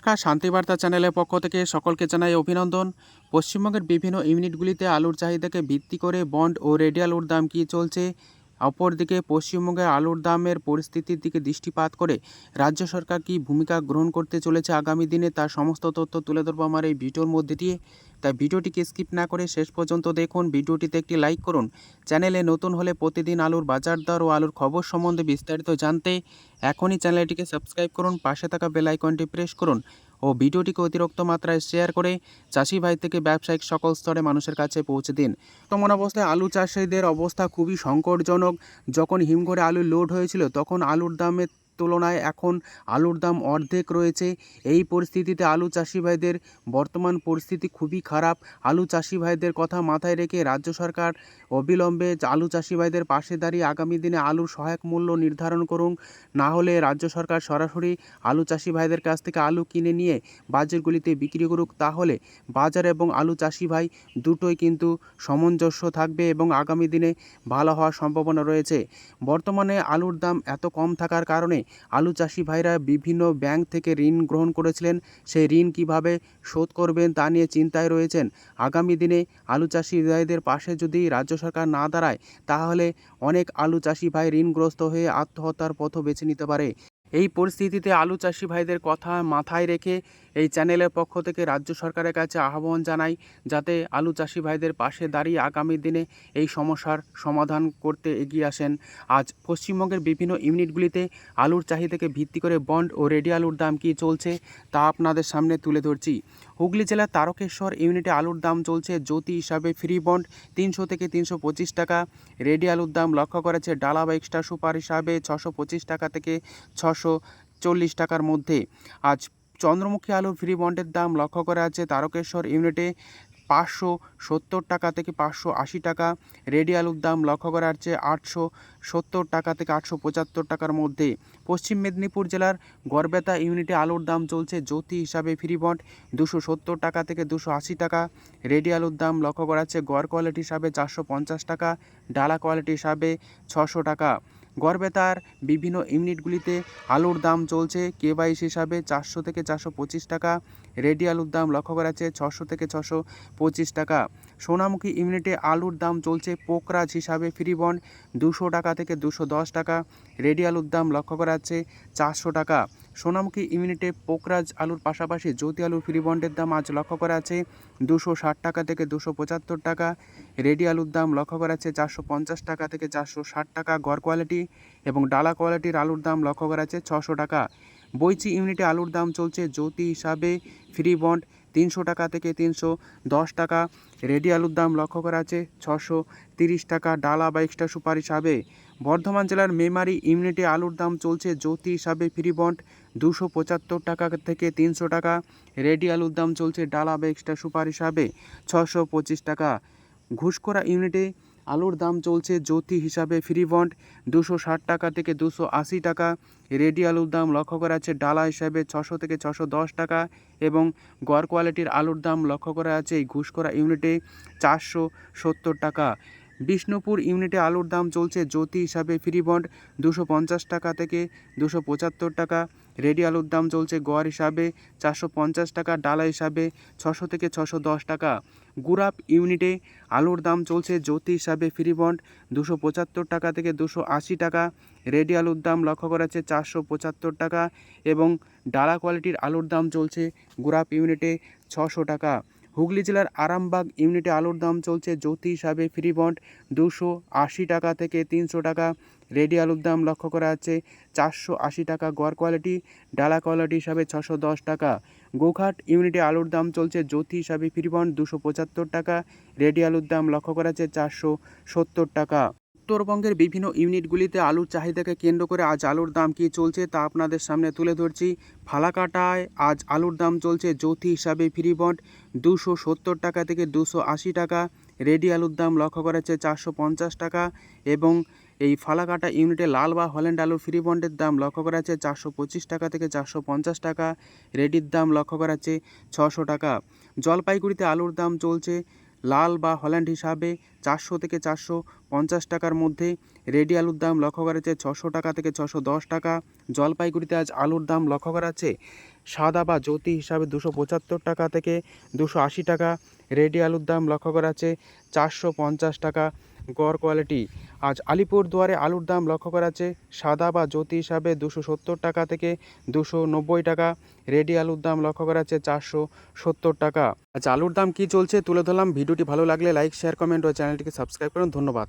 নমস্কার শান্তিবার্তা চ্যানেলের পক্ষ থেকে সকলকে জানাই অভিনন্দন। পশ্চিমবঙ্গের বিভিন্ন ইউনিটগুলিতে আলুর চাহিদাকে ভিত্তি করে বন্ড ও রেডি আলুর দাম কী চলছে? অপরদিকে পশ্চিমবঙ্গের আলুর দামের পরিস্থিতির দিকে দৃষ্টিপাত করে রাজ্য সরকার কী ভূমিকা গ্রহণ করতে চলেছে আগামী দিনে তার সমস্ত তথ্য তুলে ধরবো আমার এই ভিডিওর মধ্যে দিয়ে। তাই ভিডিওটিকে স্কিপ না করে শেষ পর্যন্ত দেখুন। ভিডিওটিতে একটি লাইক করুন। চ্যানেলে নতুন হলে প্রতিদিন আলুর বাজার দর ও আলুর খবর সম্বন্ধে বিস্তারিত জানতে এখনই চ্যানেলটিকে সাবস্ক্রাইব করুন। পাশে থাকা বেল আইকনটি প্রেস করুন। ও ভিডিওটিকে অতিরিক্ত মাত্রায় শেয়ার করে চাষি ভাই থেকে ব্যবসায়িক সকল স্তরে মানুষের কাছে পৌঁছে দিন। বর্তমান অবস্থায় আলু চাষিদের অবস্থা খুবই সংকটজনক। যখন হিমঘরে আলু লোড হয়েছিল, তখন আলুর দামের তুলনায় এখন আলুর দাম অর্ধেক রয়েছে। এই পরিস্থিতিতে আলু চাষি ভাইদের বর্তমান পরিস্থিতি খুবই খারাপ। আলু চাষি ভাইদের কথা মাথায় রেখে রাজ্য সরকার অবিলম্বে আলু চাষি ভাইদের পাশে দাঁড়িয়ে আগামী দিনে আলুর সহায়ক মূল্য নির্ধারণ করুন। না হলে রাজ্য সরকার সরাসরি আলু চাষি ভাইদের কাছ থেকে আলু কিনে নিয়ে বাজারগুলিতে বিক্রি করুক। তাহলে বাজার এবং আলু চাষি ভাই দুটোই কিন্তু সামঞ্জস্য থাকবে এবং আগামী দিনে ভালো হওয়ার সম্ভাবনা রয়েছে। বর্তমানে আলুর দাম এত কম থাকার কারণে আলু চাষি ভাইরা বিভিন্ন ব্যাংক থেকে ঋণ গ্রহণ করেছিলেন। সেই ঋণ কীভাবে শোধ করবেন তা নিয়ে চিন্তায় রয়েছেন। আগামী দিনে আলু চাষি ভাইদের পাশে যদি রাজ্য সরকার না দাঁড়ায়, তাহলে অনেক আলু চাষি ভাই ঋণগ্রস্ত হয়ে আত্মহত্যার পথও বেছে নিতে পারে। এই পরিস্থিতিতে আলু চাষি ভাইদের কথা মাথায় রেখে এই চ্যানেলের পক্ষ থেকে রাজ্য সরকারের কাছে আহ্বান জানাই, যাতে আলু চাষি ভাইদের পাশে দাঁড়িয়ে আগামী দিনে এই সমস্যার সমাধান করতে এগিয়ে আসেন। আজ পশ্চিমবঙ্গের বিভিন্ন ইউনিটগুলিতে আলুর চাহিদাকে ভিত্তি করে বন্ড ও রেডি আলুর দাম কী চলছে, তা আপনাদের সামনে তুলে ধরছি। হুগলি জেলার তারকেশ্বর ইউনিটে আলুর দাম চলছে জ্যোতি হিসাবে ফ্রি বন্ড তিনশো থেকে তিনশো পঁচিশ টাকা। রেডি আলুর দাম লক্ষ্য করেছে ডালা বা এক্সট্রা সুপার হিসাবে ছশো পঁচিশ টাকা থেকে ছশো চল্লিশ টাকার মধ্যে। আজ চন্দ্রমুখী আলু ফ্রি বন্ডের দাম লক্ষ্য করা আছে তারকেশ্বর ইউনিটে পাঁচশো সত্তর টাকা থেকে পাঁচশো আশি টাকা, রেডি আলুর দাম লক্ষ্য করা যাচ্ছে আটশো সত্তর টাকা থেকে আটশো পঁচাত্তর টাকার মধ্যে। পশ্চিম মেদিনীপুর জেলার গড়বেতা ইউনিটে আলুর দাম চলছে জ্যোতি হিসাবে ফ্রি বন্ড দুশো সত্তর টাকা থেকে দুশো আশি টাকা, রেডি আলুর দাম লক্ষ্য করা যাচ্ছে গড় কোয়ালিটি হিসাবে চারশো পঞ্চাশ টাকা, ডালা কোয়ালিটি হিসাবে ছশো টাকা। গড়বেতার বিভিন্ন ইউনিটগুলিতে আলুর দাম চলছে। কেবাইশ হিসাবে চারশো থেকে চারশো পঁচিশ টাকা। রেডি আলুর দাম লক্ষ্য করা যাচ্ছে ছশো থেকে ছশো পঁচিশ টাকা। সোনামুখী ইউনিটে আলুর দাম চলছে পোকরাজ হিসাবে। ফ্রি বন্ড দুশো টাকা থেকে দুশো দশ টাকা। রেডি আলুর দাম লক্ষ্য করা যাচ্ছে চারশো টাকা। সোনামুখী ইউনিটে পোকরাজ আলুর পাশাপাশি জ্যোতি আলুর ফ্রি বন্ডের দাম আজ লক্ষ্য করা আছে দুশো ষাট টাকা থেকে দুশো পঁচাত্তর টাকা। রেডি আলুর দাম লক্ষ্য করা আছে চারশো পঞ্চাশ টাকা থেকে চারশো ষাট টাকা গড় কোয়ালিটি এবং ডালা কোয়ালিটির আলুর দাম লক্ষ্য করা আছে ছশো টাকা। বইচি ইউনিটে আলুর দাম চলছে জ্যোতি হিসাবে। ফ্রি বন্ড তিনশো টাকা থেকে তিনশো দশ টাকা। রেডি আলুর দাম লক্ষ্য করা আছে ছশো তিরিশ টাকা। ডালা বা এক্সট্রা সুপার হিসাবে বর্ধমান জেলার মেমারি ইউনিটে আলুর দাম চলছে জ্যোতি হিসাবে ফ্রি বন্ড দুশো পঁচাত্তর টাকা থেকে তিনশো টাকা। রেডি আলুর দাম চলছে ডালা বা এক্সট্রা সুপার হিসাবে ছশো পঁচিশ টাকা। ঘুষখোরা ইউনিটে আলুর দাম চলছে জ্যোতি হিসাবে ফ্রি বন্ড। দুশো ষাট টাকা থেকে দুশো আশি টাকা। রেডি আলুর দাম লক্ষ্য করা আছে ডালা হিসাবে ছশো থেকে ছশো দশ টাকা এবং গড় কোয়ালিটির আলুর দাম লক্ষ্য করা আছে এই ঘুষ করা ইউনিটে চারশো সত্তর টাকা। বিষ্ণুপুর ইউনিটে আলুর দাম চলছে জ্যোতি হিসাবে ফ্রি বন্ড দুশো পঞ্চাশ টাকা থেকে দুশো পঁচাত্তর টাকা। রেডি আলুর দাম চলছে গড় হিসাবে চারশো পঞ্চাশ টাকা, ডালা হিসাবে ছশো থেকে ছশো দশ টাকা। গুরাপ ইউনিটে আলুর দাম চলছে জ্যোতি হিসাবে ফ্রি বন্ড দুশো পঁচাত্তর টাকা থেকে দুশো আশি টাকা। রেডি আলুর দাম লক্ষ্য করা আছে চারশো পঁচাত্তর টাকা এবং ডালা কোয়ালিটির আলুর দাম চলছে গুরাপ ইউনিটে ছশো টাকা। হুগলি জেলার আরামবাগ ইউনিটে আলুর দাম চলছে জ্যোতি হিসাবে ফ্রি বন্ড দুশো আশি টাকা থেকে তিনশো টাকা। রেডি আলুর দাম লক্ষ্য করা আছে চারশো আশি টাকা গড় কোয়ালিটি ডালা কোয়ালিটি হিসাবে ছশো দশ টাকা। গোঘাট ইউনিটে আলুর দাম চলছে জ্যোতি হিসাবে ফ্রি বন্ড দুশো পঁচাত্তর টাকা। রেডি আলুর দাম লক্ষ্য করা আছে চারশো সত্তর টাকা। উত্তরবঙ্গের বিভিন্ন ইউনিটগুলিতে আলুর চাহিদাকে কেন্দ্র করে আজ আলুর দাম কী চলছে তা আপনাদের সামনে তুলে ধরছি। ফালাকাটায় আজ আলুর দাম চলছে জ্যোতি হিসাবে ফ্রি বন্ড দুশো সত্তর টাকা থেকে দুশো আশি টাকা। রেডি আলুর দাম লক্ষ্য করা যাচ্ছে চারশো পঞ্চাশ টাকা এবং এই ফালাকাটা ইউনিটে লাল বা হল্যান্ড আলুর ফ্রি বন্ডের দাম লক্ষ্য করা যাচ্ছে চারশো পঁচিশ টাকা থেকে চারশো পঞ্চাশ টাকা। রেডির দাম লক্ষ্য করা যাচ্ছে ছশো টাকা। জলপাইগুড়িতে আলুর দাম চলছে লাল বা হল্যান্ড হিসাবে চারশো থেকে চারশো পঞ্চাশ টাকার মধ্যে রেডি আলুর দাম লক্ষ্য করা যাচ্ছে ছশো টাকা থেকে ছশো দশ টাকা। জলপাইগুড়িতে আজ আলুর দাম লক্ষ্য করা যাচ্ছে সাদা বা জ্যোতি হিসাবে দুশো পঁচাত্তর টাকা থেকে দুশো আশি টাকা। রেডি আলুর দাম লক্ষ্য করা যাচ্ছে চারশো পঞ্চাশ টাকা। গড় কোয়ালিটি। আজ আলিপুরদুয়ারে আলুর দাম লক্ষ্য করা যাচ্ছে, সাদা বা জ্যোতি হিসাবে দুশো সত্তর টাকা থেকে দুশো নব্বই টাকা। রেডি আলুর দাম লক্ষ্য করা যাচ্ছে চারশো সত্তর টাকা। আচ্ছা আলুর দাম কি চলছে তুলে ধরলাম। ভিডিওটি ভালো লাগলে লাইক, শেয়ার, কমেন্ট ও চ্যানেলটিকে সাবস্ক্রাইব করুন। ধন্যবাদ।